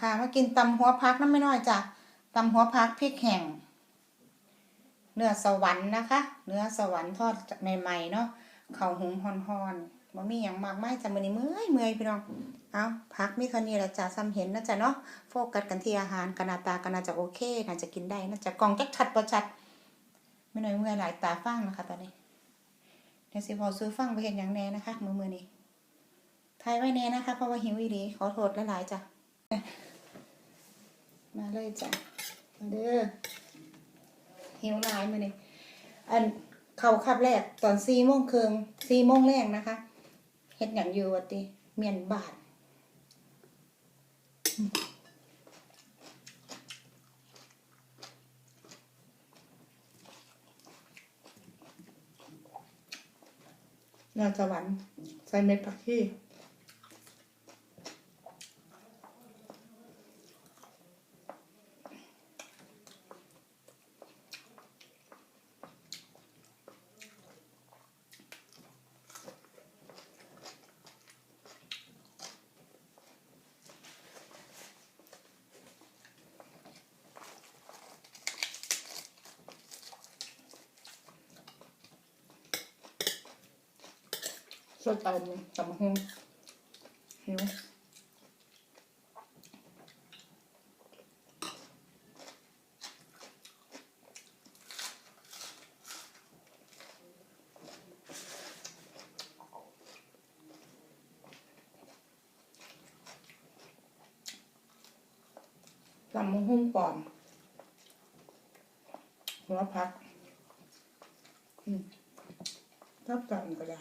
ค่ะมากินตำหัวพักน้ำไม่น้อยจ้ะตำหัวพักพริกแห้งเนื้อสวรรค์นะคะ เนื้อสวรรค์ทอดใหม่ๆเนาะเข้าหุงฮ้อนๆบ่มีหยังมากไมายจ้ะมื้อนี้เมื่อยเมื่อยพี่น้องเอาพักมีเท่านี้ละจ้ะซ้ำเห็นนะจ๊ะเนาะโฟกัสกันที่อาหารกนาตากนาจะโอเคน่าจะกินได้น่าจะกล่องแจักชัดบ่ชัดไม่น้อยเมื่อยหลายตาฟังนะคะตอนนี้เดี๋ยวสิพอซื้อฟังไปเห็นอย่างแน่นะคะมือมือนี้ทายไว้แน่นะคะเพราะว่าหิวอีหลีขอโทษหลายๆจ้ะ มาเลยจ้ะมาเด้อหิวหลายมาเนี่ยอันเขาขับแรกตอนสี่โมงครึ่งสี่โมงแรกนะคะเฮ็ดอย่างอยู่วะติเมียนบาทนาจะหวานใส่เม็ดผักชี สดตำตำหงหิวตำมะฮุ่มปลอมหัวพัก อืมทับกันก็ได้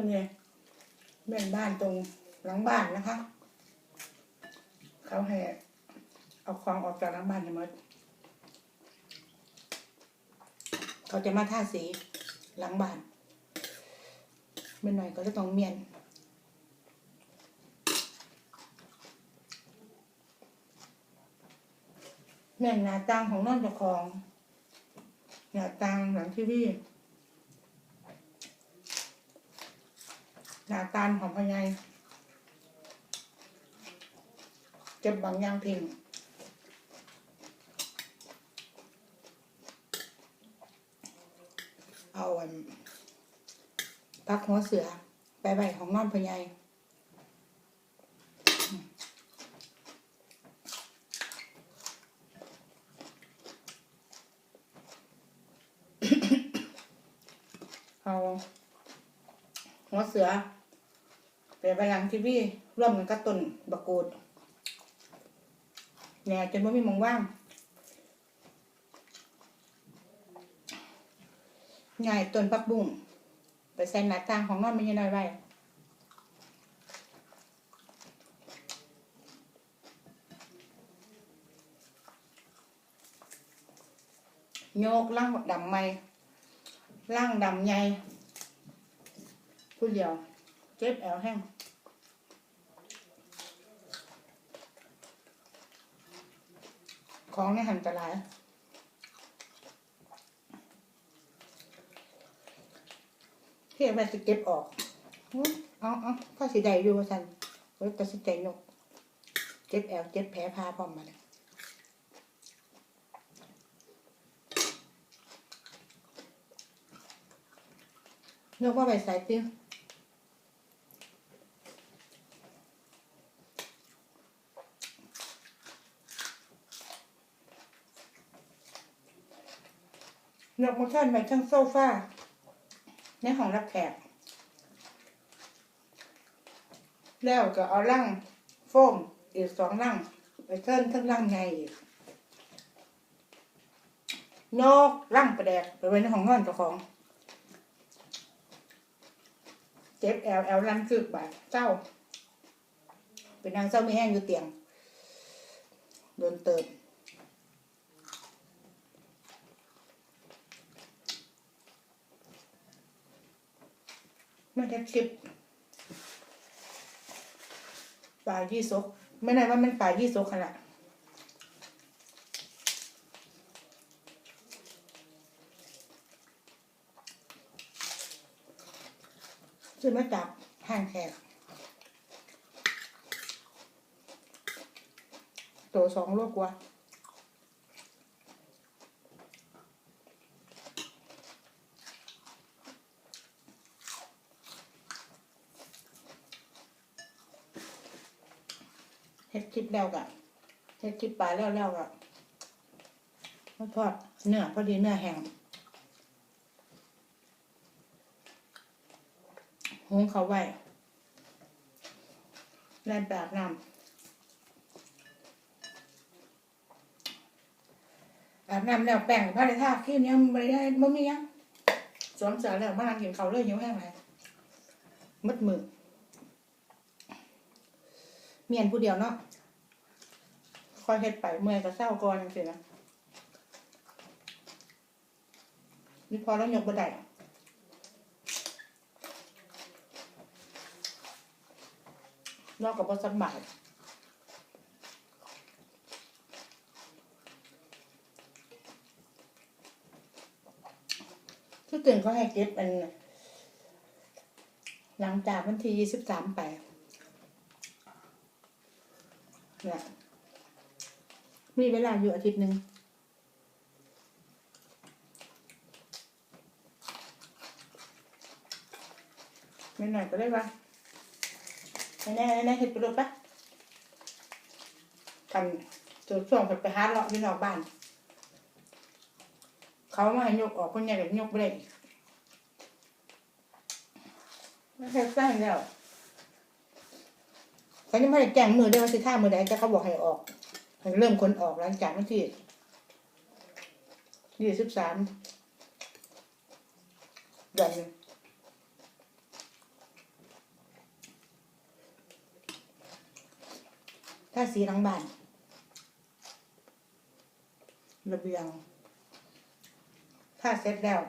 วันนี้แม่นบ้านตรงหลังบ้านนะคะ เขาให้เอาของออกจากหลังบ้านให้หมดเขาจะมาท่าสีหลังบ้านไม่หน่อยก็จะต้องเมียนแม่นหน้าต่างของนอนเจ้าของหน้าต่างหลังทีวี หน้าตาลของพญายเก็บบางอย่างทิ้งเอาอันพักหัวเสือ ไปใบของนอนพญายเอาหัวเสือ ไปไปหลังทีวีร่วมกันกับต้นบะกูดแหน่จนไม่มีมองว่างง่ายต้นปักบุ้งไปใส่หน้าต่างของนอนไม่ยังน้อยไว้โยกล่างดำไม่ล่างดำใหญ่ผู้เดียว เจ็บแอวแห้งของในหันตรายเพี่แม่จะเก็บออกเอาเอาพ่อสีใดอยู่ว่าสันเว้ยแต่สิใจนกเจ็บแอวเจ็บแผลพาพร้อมมาเลยนึกว่าไปใส่ติ้ว ยกมาท่นไปทั้งโซฟาในห้องรับแขก แล้วก็เอาล่างโฟมอีกสองล่างไปเทินทั้งล่างใหญ่อีกนกล่างประแดกไปไว้ในห้องนอนเจ้าของ เจ็บแอลแอลลันคืบบาดเจ้า เป็นนางเจ้ามีแห้งอยู่เตียง โดนเติม ไม่ได้คลิปปลายี่สกไม่ได้ว่ามันปลายี่สกขนาดซื้อมาจากห้างแขกตัวสองโลกว่า คลิปแล้วกะเฮ็ดคลิปปลาแล้วแล้วกะมาทอดเนื้อพอดีเนื้อแห้งหุงเขาไว้แล่นแบบน้ำอาบน้ำแล้วแป้งผ้าได้ทาครีมยังไม่ได้ไม่มียังสวมเสื้อแล้วมานั่งกินเขาเลยหิวแห้งเลยมัดมือเมียนผู้เดียวเนาะ คอยเฮ็ดไปเมื่อยก็เศร้าก่อนจังซี่นะนี่พอแล้วยกบ่ได้นอกกับบ่สบายที่ตื่นเขาให้เก็บอันหลังจากวันที่ยี่สิบสามไปเนี่ย มีเวลาอยู่อาทิตย์หนึ่งไม่หน่อยก็ได้ปะแน่ๆแน่เห็ดไปรถปะทำจุดส่งไปหาเลาะที่นอกบ้าน เขามาให้ยกออกคนใหญ่แบบยกไปเลยไม่ใช่สร้างแล้วเขายังไม่ได้แจ้งมือด้วยว่าสิท่ามือใดแต่เขาบอกให้ออก ให้เริ่มคนออกหลังจากวันที่ยี่สิบสามเดือนหนึ่งถ้าสีหลังบ้าน ระเบียง ถ้าเสร็จแล้ว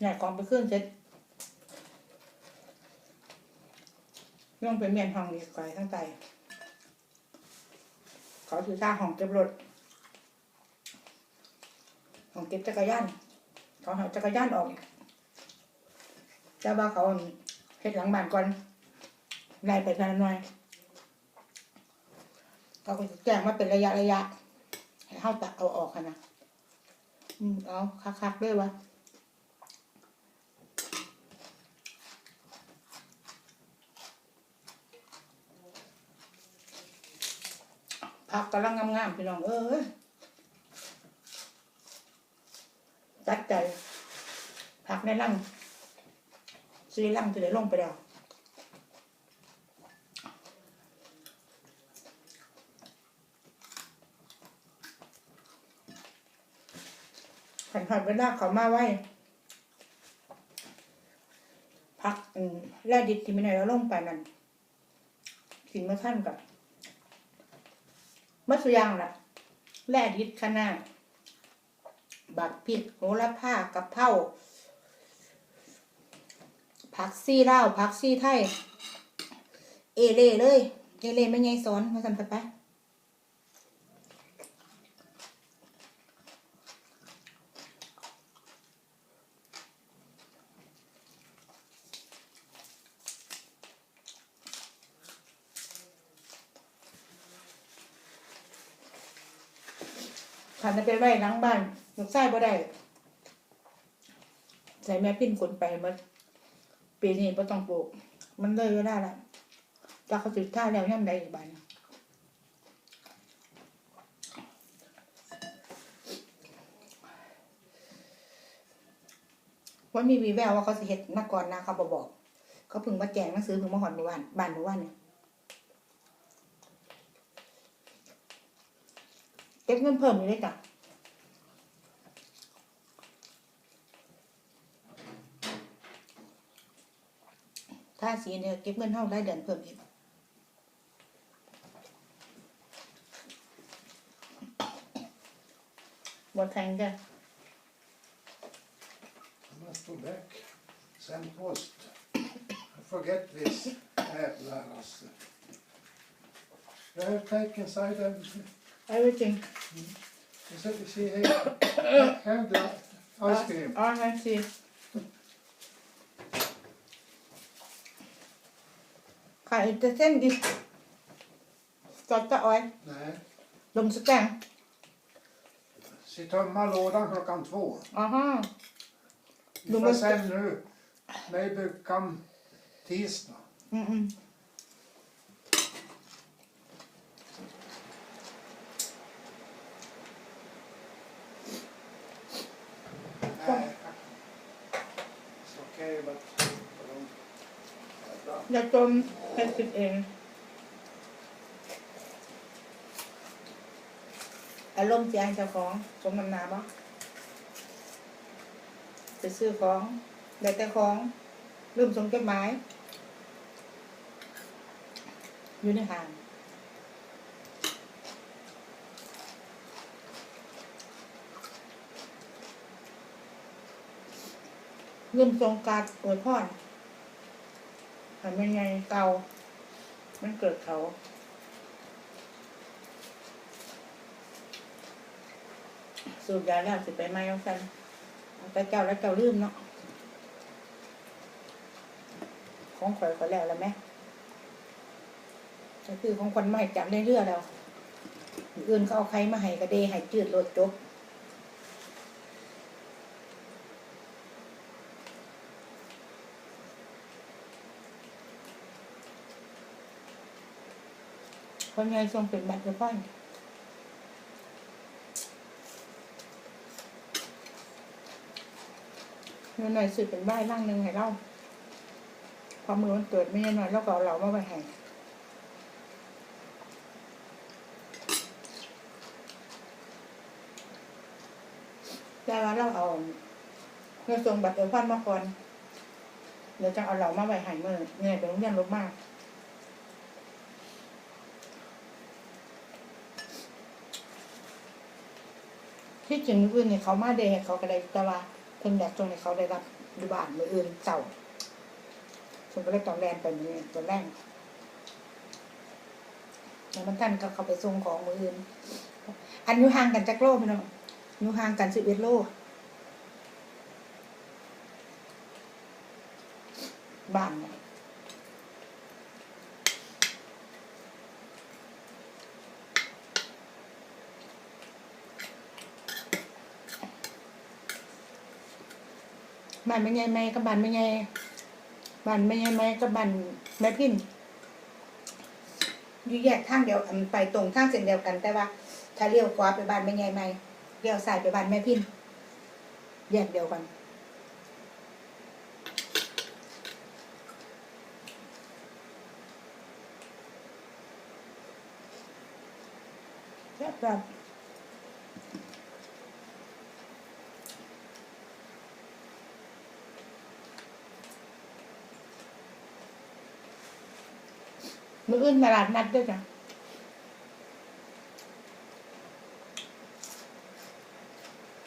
ใหญ่กองไปขึ้นเสร็จย่องเป็นเมียนห้องนี้ไกลทั้งใจ เขาถือท่าห้องเก็บรถห้องเก็บจักรยาน เขาเอาจักรยานออกอีกเจ้าบ้าเขาเฮ็ดหลังบ้านก่อนไล่ไปทีละหน่อย เขาก็แจ้งมาเป็นระยะระยะให้เข้าตัดเอาออกค่ะนะ อืมเอาคักๆด้วยวะ ผักกำลังงามๆพี่น้องเอ้ยจัดใจผักในร่างซีร่างจะได้ลงไปแล้วขันขันเวลาเขามาไว้พักอืมแร่ดิบที่ไม่ได้เราลงไปนั่นกินมาท่านกับ มัสยังล่ะแร่ดิบขนาบักพริกโหระพากระเพราผักซี่เล่าผักซี่ไทย เอเล่เลย เอเล่ไม่ไงสอนมาสั่นไปไป ขันไปไว้หล้างบ้านลูกไส้บ่ได้ ใส่แม่พิ้นกลนไปมาปีนี้บ่ต้องปลูก มันเลยเวลาละจากเขาสุดท่าแล้วย่ำใดอีกบ้านว่ามีวีแววว่าเขาสิเหตุนักก่นนะเขาบอก เขาพึงมาแจงหนังสือพึงมาหอนหมู่บ้านบ้านหมู่บ้านเนี่ย ก็บเงินเพิ่มอยู่เลยจ้ะถ้าสีเนี่ยเก็บเงินเท่าได้เดือนเพิ่มอีกบนแทงจ้ะ I must go back. Send post. I forget this. Jävlar alltså. Jag har taken side everything. everything You said you see here. Have the ice cream. อ๋อใช่สิขายแต่เส้นดิจอดจะอ้อย Nej. ลมสแตง Så tömma lådan klockan två. อ๋อฮะ Vi Du får måste- sen nu. Maybe come tisdag. อืมอืม Nej. It's okay but. um, อย่าจมให้คิดเองอารมณ์เสียให้เจ้าของสมน้ำนาบ่ไปซื้อของได้แต่ของลืมส่งจดหมายอยู่ในห้าง ริ่มทรงการอวยพรหันยังไงเก่ามันเกิดเขา สูบยาแล้วสิไปไหมน้องสันเอาแต่เจ้าแล้วเจ้าลืมเนาะ ของข่อยก็แล้วแล้วไหมก็คือของคนใหม่จับได้เรื่อแล้ว อื่นเขาเอาใครมาให้กระเดให้จืดโลดจบ คนไงทรงเป็นบัตรเฉพาะเงินหน่อยสิเป็นบ้ายร่างหนึ่งให้เราพอมือมันเกิดไม่หน่อยแล้วก็เอาเรามาไปให้แต่ว่าเราเอาเงินทรงบัตรเฉพาะมาก่อนเดี๋ยวจะเอาเรามาไปให้เมื่อเนี่ยเป็นโรงเรียนลบมาก ที่จริงมืออื่นเนี่ยเขามาเดให้เขาก็ได้แต่ว่าเพิ่นอยากจงให้เขาได้รับอยู่บ้านมืออื่นเจ้าฉันก็เลยตองแลนไปมือตัวแรกแล้วมันท่านก็เขาไปส่งของมืออื่น อันอยู่ห่างกันจักโลพี่น้องอยู่ห่างกันสิบเอ็ดโลบ้านเนี่ย บ้านไม่ใหญ่ไหมก็บ้านไม่ใหญ่บ้านไม่ใหญ่ไหมก็บ้านแม่พินอยู่แยกทางเดียวกันไปตรงทางเส้นเดียวกัน แต่ว่า ถ้าเลี้ยวขวาไปบ้านไม่ใหญ่ไหมเลี้ยวซ้ายไปบ้านแม่พินแยกเดียวกันแบบ มืออื่นตลาดนัดด้วยจ้ะ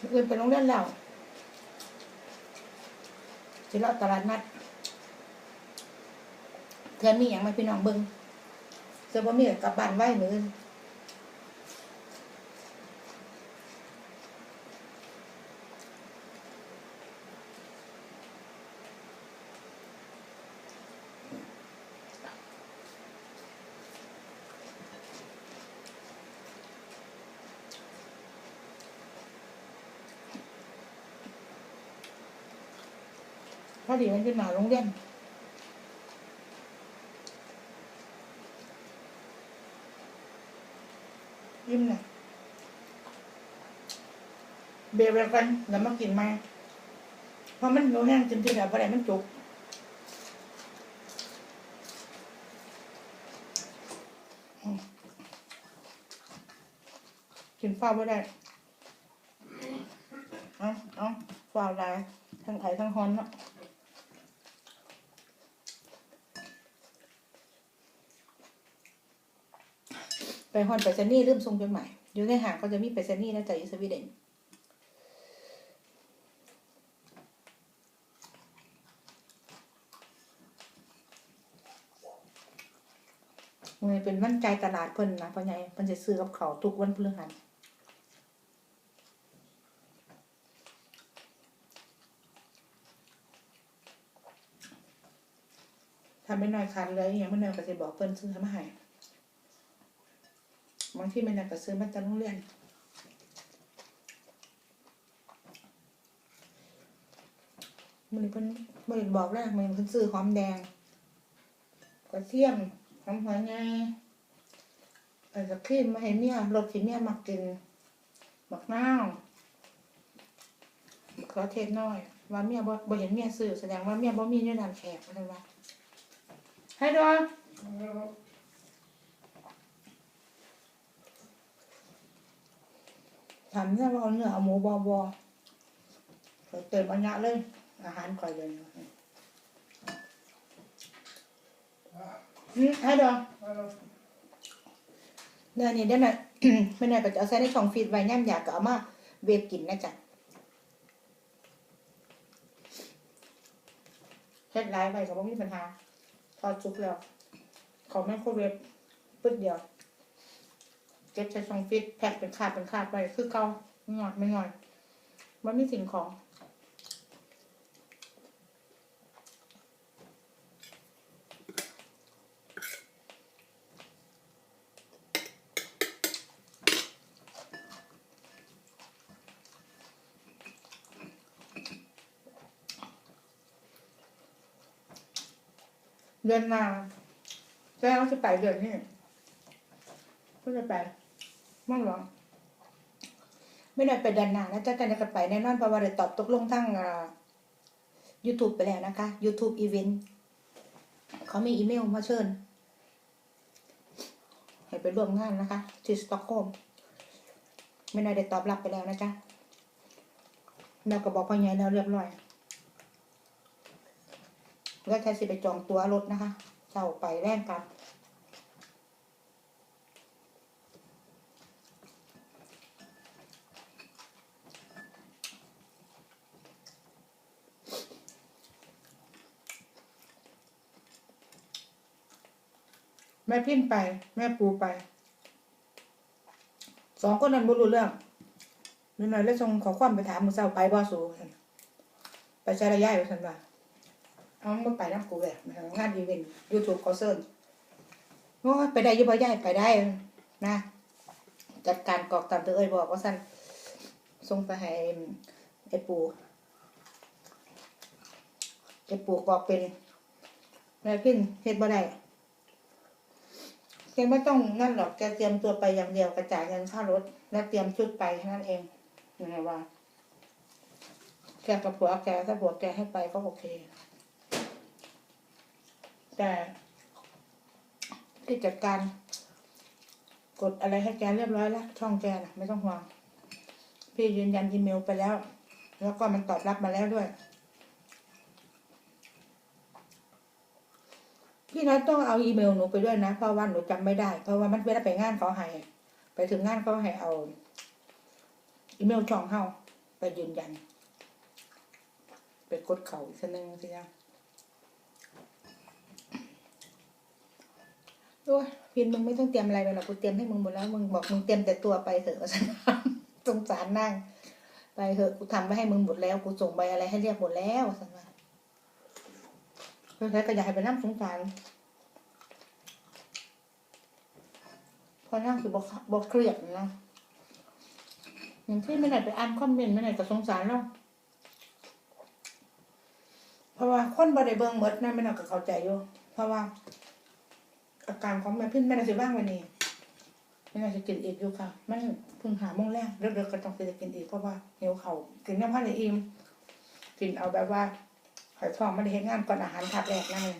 มืออื่นไปโรงเรียนแล้วสิเราตลาดนัดเทือนมีอย่างมาพี่น้องเบิงเสื้อบ่มีก็กลับบ้านไว้มืออื่น อดีมันเป็นหมาโรงเรียนยิ้มนะเบรกกันแล้วมากินไหมราะมันโยแห้งจนที่แบบอะไรมันจุกกินฟ้าไม่ได้ เอาเอาฟ้าได้ทั้งไข่ทั้งฮอนเนาะ ไปฮอนไปรษณีย์ลืมส่งจดหมายอยู่ในห้างเขาจะมีไปรษณีย์นะจากอิสวีเดนมันเป็นวันใจตลาดเพิ่นนะเพราะไงเพิ่นจะซื้อกับเขาทุกวันพฤหัสทำไม่น้อยคันเลยอย่างไม่น้อยก็จะบอกเพิ่นซื้อมาให้างที่ไม่น้อยก็ซื้อมาจากโรงเรียนมันเพิ่นบ่ได้บอกแล้วมันเพิ่นซื้อหอมแดงกระเทียมทำหัวไงเอาจะครีมมาให้เมียรสที่เมียมักกินบักนาวมะเขือเทศน้อย ว่าเมียบ่บ่เห็นเมียซื้อแสดงว่าเมียบ่มีในร้านแขกอะไรวะให้ดอน Ja. ถามเนี่ยว่าเอาเนื้อเอาหมูบอบอข้อยเติมอันยะเลย อาหารก่อยเลยอืมให้ดอน Hallå. เนื้อนี่ได้ไหมไม่ได้ก็จะเอาใส่ในช่องฟีดไว้ย่ำอยากก็เอามาเวฟกินนะจ๊ะเฮ็ดไลฟ์ไปก็บ่มีปัญหาทอดซุปแล้วเขอไมโครเวฟปึ๊ดเดียว เก็บใส่ช่องฟีดแพ็คเป็นคาบเป็นคาบไปคือเก่าไม่งอยไม่หงอยมันมีสิ่งของเดือนหนาแจ้งจะไปเดือนนี้ก็จะไป มั่งหรอไม่ได้ไปดือนหนาแล้วจะกันจะไปแน่นอนเพราะว่าได้ตอบตกลงทั้งยูทูบไปแล้วนะคะ YouTube Event เขามีอีเมลมาเชิญ ให้ไปร่วมงานนะคะ ที่สต็อกโฮมไม่ได้ได้ตอบรับไปแล้วนะจ๊ะเราก็บอกพ่อใหญ่แล้วเรียบร้อย แล้วแค่สิไปจองตัวรถนะคะเจ้าไปแร่งกัน ม่พิ้นไป แม่ปูไป สองคนนั้นบ่รู้เรื่องนิดหน่อยแล้วส่งขอความไปถามมือเศร้าไปบ่สูไปใช้ระยะอยู่สันว่าเอามันไปน้ำกูแบบงานอีเวนต์ยูทูบเขาเซิร์นโอ้ไปได้อยุบย่ายไปได้นะ จัดการกรอกตามเธอเอ้ยบอกว่าสั้นส่งไปให้ไอ้ปูไอ้ปูบอกเป็นแม่พิ้นเฮ็ดบ่ได้ แกไม่ต้องนั่นหรอกแกเตรียมตัวไปอย่างเดียวกระจายเงินค่ารถ แล้วเตรียมชุดไปแค่นั้นเองยังไงว่า แกกับผัวแกถ้าผัวแกให้ไปก็โอเค แต่ที่จัดการ กดอะไรให้แกเรียบร้อยแล้วช่องแกนะไม่ต้องห่วงพี่ยืนยันอีเมลไปแล้ว แล้วก็มันตอบรับมาแล้วด้วย พี่นัทต้องเอาอีเมลหนูไปด้วยนะ เพราะว่าหนูจำไม่ได้ เพราะว่ามันเวลาไปงานเขาให้ ไปถึงงานเขาให้เอา อีเมลช่องเข้าไปยืนยัน ไปกดเขาอีกทีนึงสินะโอ้ยพินมึงไม่ต้องเตรียมอะไรไปหรอกกูเตรียมให้มึงหมดแล้ว มึงบอกมึงเตรียมแต่ตัวไปเถอะฉันสงสารนั่ง ไปเถอะกูทำไว้ให้มึงหมดแล้ว กูส่งใบอะไรให้เรียบหมดแล้วสันว่าเพื่อนก็อยากให้ไปนั่งสงสาร พอนั่งคือบกบกเครียดนะอย่างที่ไม่ไหนไปอ่านคอมเมนต์ไม่ไหนก็สงสารแล้วเพราะว่าคนบริเบิงหมดนะไม่น่าก็เข้าใจอยู่ เพราะว่า อาการของแม่พึ่งแม่น่าจะบ้างวันนี้แม่น่าจะกินอีกอยู่ค่ะมันพิ่งหาโมงแรกเลิกๆก็ต้องไปกินอีกเพราะว่าเหิวเขากินน้ำพันธุ์อิ่มกินเอาแบบว่าหอยทองไม่ได้เฮ็ดงานก่อนอาหารทับแรกนั่นเลย